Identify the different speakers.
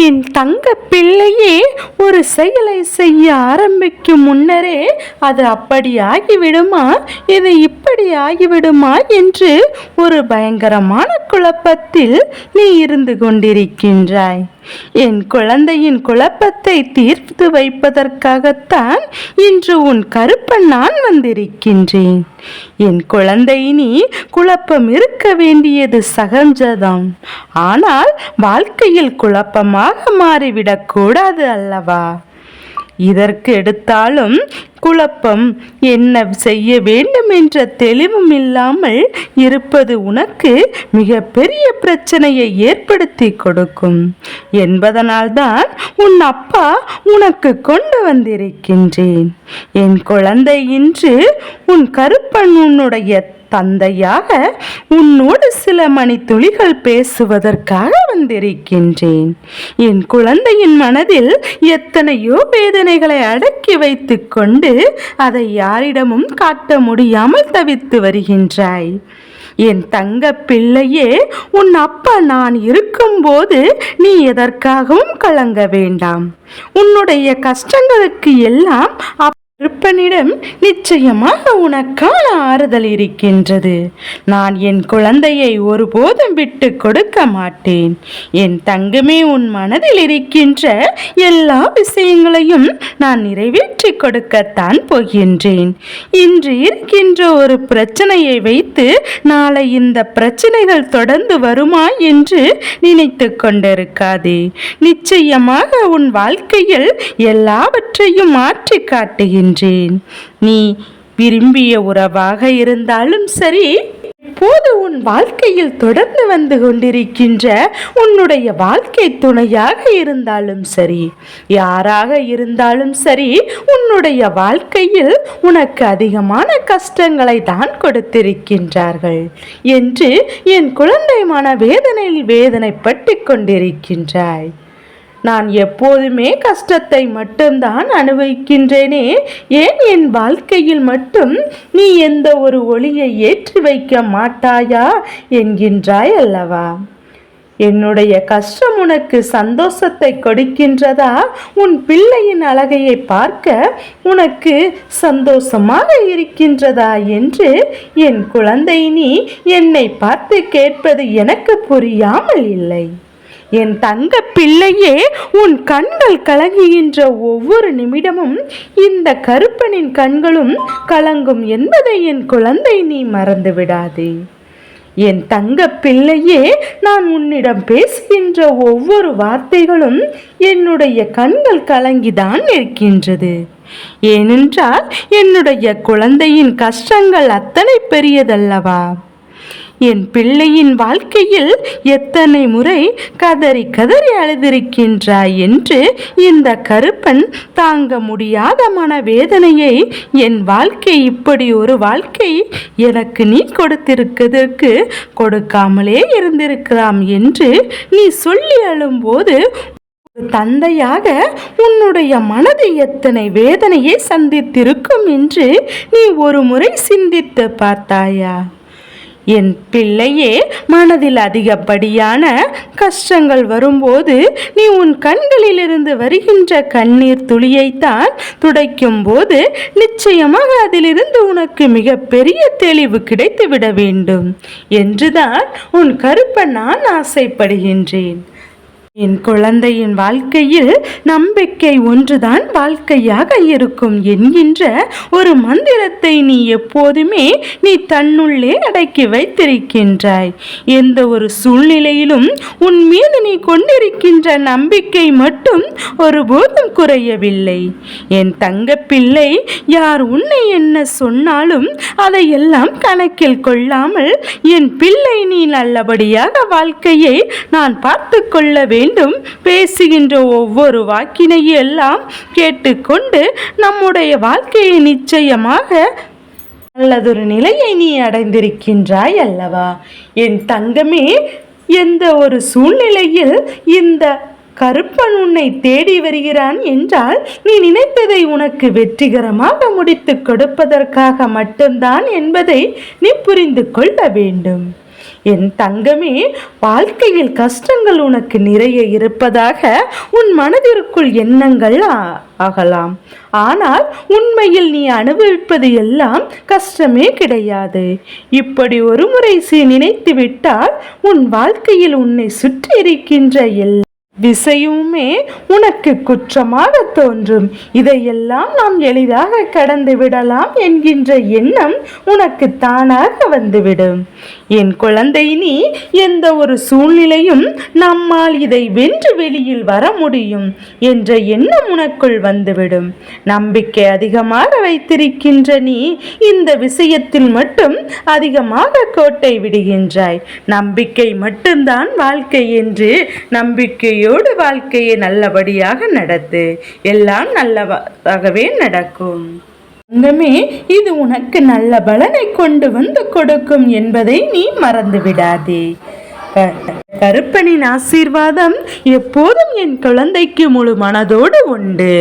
Speaker 1: என் தங்க பிள்ளையே ஒரு செயலை செய்ய ஆரம்பிக்கும் முன்னரே அது அப்படி ஆகிவிடுமா? இது இப்படி ஆகிவிடுமா? என்று ஒரு பயங்கரமான குழப்பத்தில் நீ இருந்து கொண்டிருக்கின்றாய். என் குழந்தையின் குழப்பத்தை தீர்த்து வைப்பதற்காகத்தான் இன்று உன் கருப்பன் நான் வந்திருக்கின்றேன். என் குழந்தை நீ குழப்பம் இருக்க வேண்டியது சகஞ்சதம். ஆனால் வாழ்க்கையில் குழப்பமாக மாறிவிடக் கூடாது அல்லவா? இதற்கு எடுத்தாலும் குழப்பம் என்ன செய்ய வேண்டும் என்ற தெளிவும் இல்லாமல் இருப்பது உனக்கு மிக பெரிய பிரச்சனையை ஏற்படுத்தி கொடுக்கும். என்பதனால்தான் உன் அப்பா உனக்கு கொண்டு வந்திருக்கின்றேன். என் குழந்தை இன்று உன் கருப்பன் உன்னுடைய தந்தையாக உன்னோடு சில மணி துளிகள் பேசுவதற்காக வந்திருக்கின்றேன். என் குழந்தையின் மனதில் எத்தனையோ வேதனைகளை அடக்கி வைத்துக் கொண்டு அதை யாரிடமும் காட்ட முடியாமல் தவித்து வருகின்றாய். என் தங்க பிள்ளையே உன் அப்பா நான் இருக்கும்போது நீ எதற்காகவும் கலங்க வேண்டாம். உன்னுடைய கஷ்டங்களுக்கு எல்லாம் கற்பனிடம் நிச்சயமாக உனக்கான ஆறுதல் இருக்கின்றது. நான் என் குழந்தையை ஒருபோதும் விட்டு கொடுக்க மாட்டேன். என் தங்கமே உன் மனதில் இருக்கின்ற எல்லா விஷயங்களையும் நான் நிறைவேற்றி கொடுக்கத்தான் போகின்றேன். இன்று இருக்கின்ற ஒரு பிரச்சனையை வைத்து நாளை இந்த பிரச்சனைகள் தொடர்ந்து வருமா என்று நினைத்து கொண்டிருக்காதே. நிச்சயமாக உன் வாழ்க்கையில் எல்லாவற்றையும் மாற்றி காட்டுகின்றேன். நீ விரும்பிய உறவாக இருந்தாலும் சரி இப்போது உன் வாழ்க்கையில் தொடர்ந்து வந்து கொண்டிருக்கின்ற உன்னுடைய வாழ்க்கை துணையாக இருந்தாலும் சரி யாராக இருந்தாலும் சரி உன்னுடைய வாழ்க்கையில் உனக்கு அதிகமான கஷ்டங்களை தான் கொடுத்திருக்கின்றார்கள் என்று என் குழந்தை மன வேதனையில் வேதனைப்பட்டு கொண்டிருக்கின்றாய். நான் எப்போதுமே கஷ்டத்தை மட்டும்தான் அனுபவிக்கின்றேனே. ஏன் என் வாழ்க்கையில் மட்டும் நீ எந்த ஒரு ஒளியை ஏற்றி வைக்க மாட்டாயா என்கின்றாய் அல்லவா? என்னுடைய கஷ்டம் உனக்கு சந்தோஷத்தை கொடுக்கின்றதா? உன் பிள்ளையின் அழகையை பார்க்க உனக்கு சந்தோஷமாக இருக்கின்றதா என்று என் குழந்தை நீ என்னை பார்த்து கேட்பது எனக்கு புரியாமல் இல்லை. என் தங்க பிள்ளையே உன் கண்கள் கலங்குகின்ற ஒவ்வொரு நிமிடமும் இந்த கருப்பனின் கண்களும் கலங்கும் என்பதை என் குழந்தை நீ மறந்து விடாதே. என் தங்க பிள்ளையே நான் உன்னிடம் பேசுகின்ற ஒவ்வொரு வார்த்தைகளும் என்னுடைய கண்கள் கலங்கிதான் இருக்கின்றது ஏனென்றால் என்னுடைய குழந்தையின் கஷ்டங்கள் அத்தனை பெரியதல்லவா? என் பிள்ளையின் வாழ்க்கையில் எத்தனை முறை கதறி கதறி அழுதிருக்கின்றாய் என்று இந்த கருப்பன் தாங்க முடியாத மனவேதனையை என் வாழ்க்கை இப்படி ஒரு வாழ்க்கை எனக்கு நீ கொடுத்திருக்கிறதற்கு கொடுக்காமலே இருந்திருக்கலாம் என்று நீ சொல்லி அழும்போது ஒரு தந்தையாக உன்னுடைய மனது எத்தனை வேதனையை சந்தித்திருக்கும் என்று நீ ஒரு முறை சிந்தித்து பார்த்தாயா? என் பிள்ளையே மனதில் அதிகப்படியான கஷ்டங்கள் வரும்போது நீ உன் கண்களிலிருந்து வருகின்ற கண்ணீர் துளியைத்தான் துடைக்கும் போது நிச்சயமாக அதிலிருந்து உனக்கு மிகப்பெரிய தெளிவு கிடைத்துவிட வேண்டும் என்றுதான் உன் கருப்ப நான் ஆசைப்படுகின்றேன். என் குழந்தையின் வாழ்க்கையில் நம்பிக்கை ஒன்றுதான் வாழ்க்கையாக இருக்கும் என்கின்ற ஒரு மந்திரத்தை நீ எப்போதுமே நீ தன்னுள்ளே அடக்கி வைத்திருக்கின்றாய். எந்த ஒரு சூழ்நிலையிலும் உன் மீது நீ கொண்டிருக்கின்ற நம்பிக்கை மட்டும் ஒருபோதும் குறையவில்லை. என் தங்கப்பிள்ளை யார் உன்னை என்ன சொன்னாலும் அதையெல்லாம் கணக்கில் கொள்ளாமல் என் பிள்ளை நீ நல்லபடியாக வாழ்க்கையை நான் பார்த்து கொள்ள வேண்டும் பேசுகின்ற ஒவ்வொரு வாக்கினையும் எல்லாம் கேட்டுக்கொண்டு நம்முடைய வாழ்க்கையை நிச்சயமாக நல்லதொரு நிலையை நீ அடைந்திருக்கின்றாய் அல்லவா? என் தங்கமே எந்த ஒரு சூழ்நிலையில் இந்த கருப்பன் உன்னை தேடி வருகிறான் என்றால் நீ நினைத்ததை உனக்கு வெற்றிகரமாக முடித்து கொடுப்பதற்காக மட்டும்தான் என்பதை நீ புரிந்து கொள்ள வேண்டும். என் தங்கமே வாழ்க்கையில் கஷ்டங்கள் உனக்கு நிறைய இருப்பதாக உன் மனதிற்குள் எண்ணங்கள் ஆகலாம் ஆனால் உண்மையில் நீ அனுபவிப்பது எல்லாம் கஷ்டமே கிடையாது. இப்படி ஒரு முறை சீ நினைத்து விட்டால் உன் வாழ்க்கையில் உன்னை சுற்றி இருக்கின்ற எல்லா விசையுமே உனக்கு குற்றமாக தோன்றும். இதையெல்லாம் நாம் எளிதாக கடந்து விடலாம் என்கின்ற எண்ணம் உனக்கு தானாக வந்துவிடும். என் குழந்தை நீ எந்த ஒரு சூழ்நிலையும் நம்மால் இதை வென்று வெளியில் வர முடியும் என்ற எண்ணம் உனக்குள் வந்துவிடும். நம்பிக்கை அதிகமாக வைத்திருக்கின்ற நீ இந்த விஷயத்தில் மட்டும் அதிகமாக கோட்டை விடுகின்றாய். நம்பிக்கை மட்டும்தான் வாழ்க்கை என்று நம்பிக்கையோடு வாழ்க்கையை நல்லபடியாக நடத்து. எல்லாம் நல்லதாகவே நடக்கும். தங்கமே இது உனக்கு நல்ல பலனை கொண்டு வந்து கொடுக்கும் என்பதை நீ மறந்து விடாதே கருப்பனின் ஆசீர்வாதம் எப்போதும் என் குழந்தைக்கு முழு மனதோடு உண்டு.